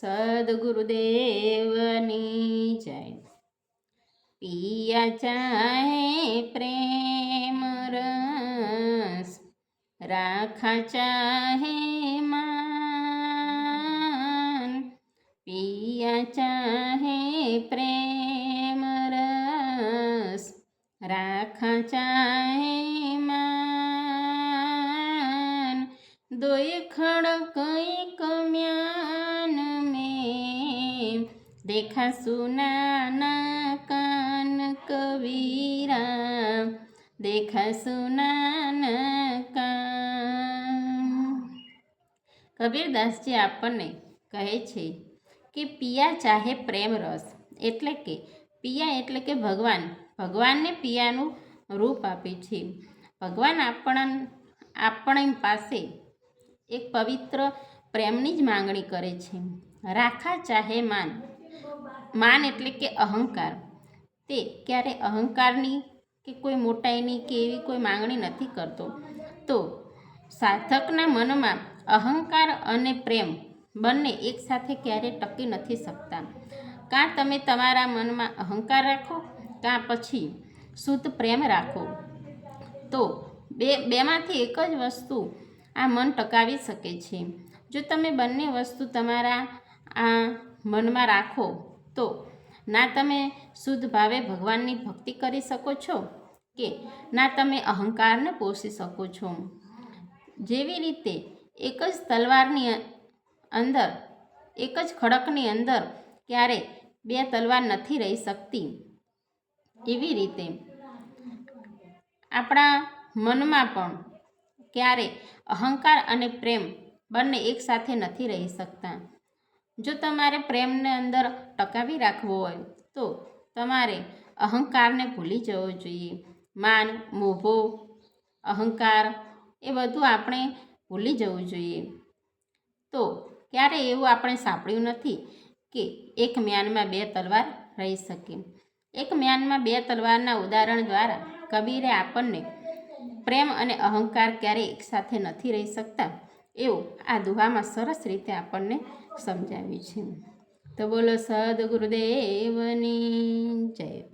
સદગુરુદેવની જય. પિયા ચાહે પ્રેમ રસ, રાખા ચાહે માન. પિયા ચાહે પ્રેમ રસ, રાખા ચાહે માન. દોય એક દેખા સુનાના કાન કવીરા દેખા સુનાના કાન. કબીરદાસજી આપણને કહે છે કે પિયા ચાહે પ્રેમ રસ. એટલે કે પિયા એટલે કે ભગવાન. ભગવાનને પિયાનું રૂપ આપે છે. ભગવાન આપણા, આપણી પાસે એક પવિત્ર પ્રેમની જ માંગણી કરે છે. રાખા ચાહે માન. માન એટલે કે અહંકાર. તે ક્યારે અહંકારની કે કોઈ મોટાઈની કે એવી કોઈ માંગણી નથી કરતો. તો સાધકના મનમાં અહંકાર અને પ્રેમ બંને એકસાથે ક્યારે ટકી નથી શકતા. કાં તમે તમારા મનમાં અહંકાર રાખો, કાં પછી શુદ્ધ પ્રેમ રાખો. તો બે, બેમાંથી એક જ વસ્તુ આ મન ટકાવી શકે છે. જો તમે બંને વસ્તુ તમારા આ મનમાં રાખો. તો, ના તમે શુદ્ધ ભાવે ભગવાનની ભક્તિ કરી શકો છો કે ના તમે અહંકારને પોષી શકો છો? જેવી રીતે એક જ તલવારની અંદર, એક જ ખડકની અંદર ક્યારે બે તલવાર નથી રહી શકતી? એવી રીતે આપણા મનમાં પણ ક્યારે અહંકાર અને પ્રેમ બંને એકસાથે નથી રહી શકતા. જો તમારે પ્રેમને અંદર ટકાવી રાખવો હોય, તો તમારે અહંકારને ભૂલી જવો જોઈએ. માન, મોભો, અહંકાર એ બધું આપણે ભૂલી જવું જોઈએ. તો ક્યારે એવું આપણે સાંભળ્યું નથી કે એક મ્યાનમાં બે તલવાર રહી શકે? એક મ્યાનમાં બે તલવારના ઉદાહરણ દ્વારા કબીરે આપણને પ્રેમ અને અહંકાર ક્યારેય એકસાથે નથી રહી શકતા. એવું આ દુહામાં સરસ રીતે આપણને સમજાવ્યું છે. તો બોલો સદગુરુદેવની જય.